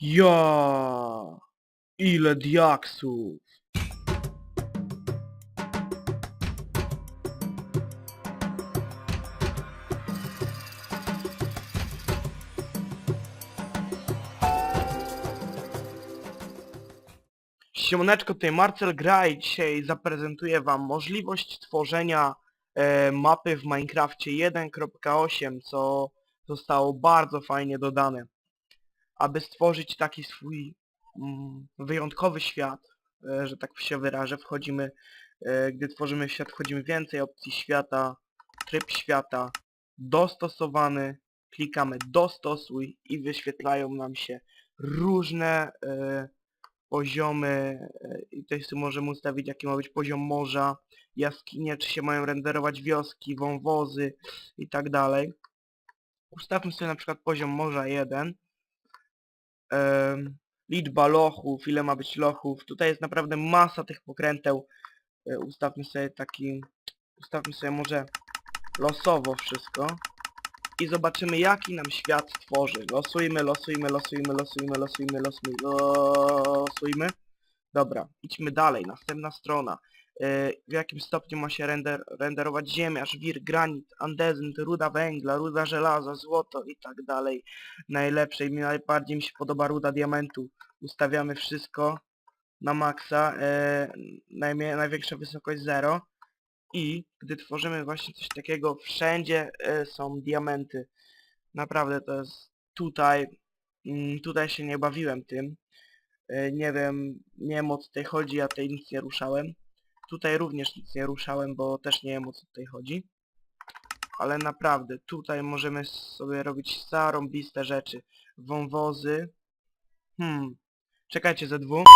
Ja! Ile diaksów! Siemoneczko, tutaj Marcel Gra i dzisiaj zaprezentuję wam możliwość tworzenia e, mapy w Minecrafcie 1.8, co zostało bardzo fajnie dodane. Aby stworzyć taki swój mm, wyjątkowy świat, e, że tak się wyrażę, wchodzimy, e, gdy tworzymy świat, wchodzimy więcej opcji świata, tryb świata, dostosowany, klikamy dostosuj i wyświetlają nam się różne e, poziomy i tutaj sobie możemy ustawić jaki ma być poziom morza, jaskinie, czy się mają renderować wioski, wąwozy i tak dalej. Ustawmy sobie na przykład poziom morza 1. Em, liczba lochów, ile ma być lochów. Tutaj jest naprawdę masa tych pokręteł. E, Ustawmy sobie taki... Ustawmy sobie może losowo wszystko. I zobaczymy jaki nam świat tworzy. Losujmy, losujmy, losujmy, losujmy, losujmy, losujmy, losujmy. Dobra, idźmy dalej. Następna strona. W jakim stopniu ma się render, renderować ziemia, żwir, granit, andezyt, ruda węgla, ruda żelaza, złoto i tak dalej. Najlepsze i mi najbardziej mi się podoba ruda diamentu. Ustawiamy wszystko na maksa. E, największa wysokość 0. I gdy tworzymy właśnie coś takiego, wszędzie e, są diamenty. Naprawdę to jest tutaj, mm, tutaj się nie bawiłem tym. E, nie wiem, nie wiem o co tutaj chodzi, ja tutaj nic nie ruszałem. Tutaj również nic nie ruszałem, bo też nie wiem o co tutaj chodzi. Ale naprawdę, tutaj możemy sobie robić zarąbiste rzeczy. Wąwozy. Hmm. Czekajcie, ze dwóch.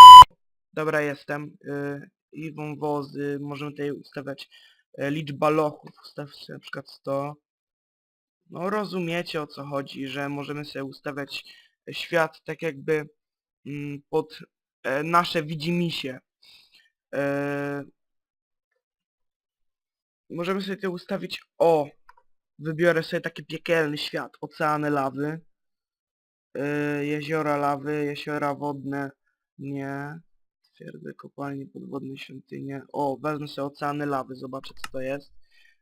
Dobra, jestem. Y, I wąwozy. Możemy tutaj ustawiać e, liczba lochów. Ustawcie na przykład 100. No rozumiecie o co chodzi, że możemy sobie ustawiać świat tak jakby mm, pod e, nasze widzimisię. Możemy sobie tutaj ustawić o wybiorę sobie taki piekielny świat oceany lawy. E, jeziora lawy, jeziora wodne. Nie. Twierdze kopalnie podwodne świątynie. O wezmę sobie oceany lawy zobaczę co to jest.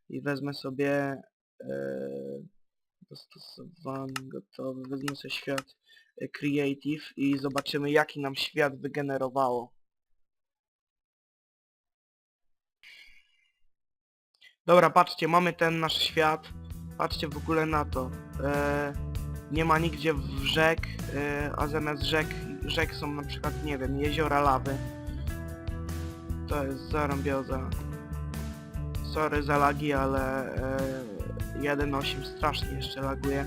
I wezmę sobie e, dostosowany gotowy. Wezmę sobie świat e, creative i zobaczymy jaki nam świat wygenerowało Dobra, patrzcie, mamy ten nasz świat. Patrzcie w ogóle na to. E, nie ma nigdzie w rzek, e, a zamiast rzek, rzek są na przykład, nie wiem, jeziora lawy. To jest zarąbioza. Sorry za lagi, ale e, 1.8 strasznie jeszcze laguje.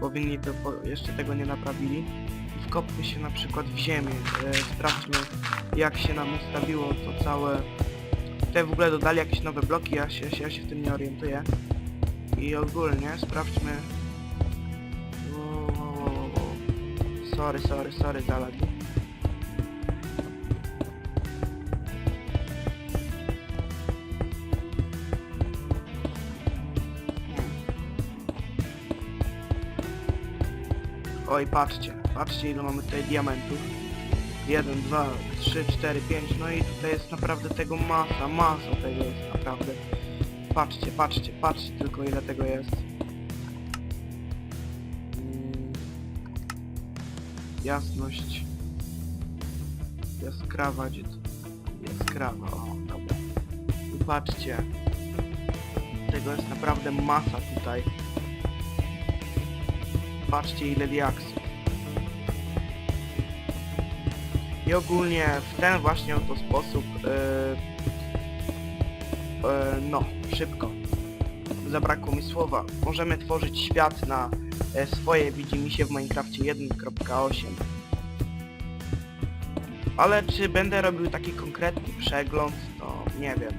Powinni to po, jeszcze tego nie naprawili. Wkopmy się na przykład w ziemię. E, sprawdźmy jak się nam ustawiło to całe Tutaj w ogóle dodali jakieś nowe bloki, ja się, ja się w tym nie orientuję. I ogólnie sprawdźmy... Sorry, sorry, sorry za. Oj, patrzcie, patrzcie ile mamy tutaj diamentów. 1, 2, 3, 4, 5, no i tutaj jest naprawdę tego masa, masa tego jest naprawdę. Patrzcie, patrzcie, patrzcie tylko ile tego jest. Mm. Jasność. Jaskrawa, gdzie to? Jaskrawa, o, dobra. I patrzcie. Tego jest naprawdę masa tutaj. Patrzcie ile diaksów. I ogólnie w ten właśnie oto sposób, yy, yy, no, szybko, zabrakło mi słowa, możemy tworzyć świat na e, swoje widzimisię w Minecrafcie 1.8. Ale czy będę robił taki konkretny przegląd, to nie wiem.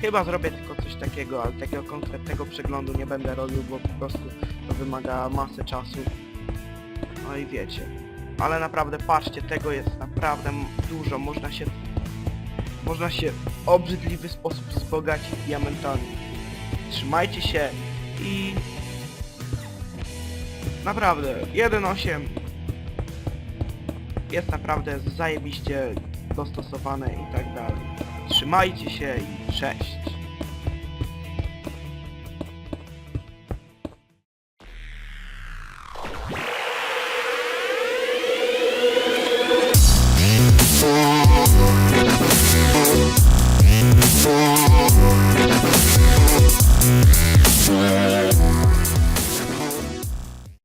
Chyba zrobię tylko coś takiego, ale takiego konkretnego przeglądu nie będę robił, bo po prostu to wymaga masy czasu. No i wiecie. Ale naprawdę patrzcie, tego jest naprawdę dużo. Można się można się w obrzydliwy sposób wzbogacić diamentami. Trzymajcie się i Naprawdę, 1.8 jest naprawdę zajebiście dostosowane i tak dalej. Trzymajcie się i cześć.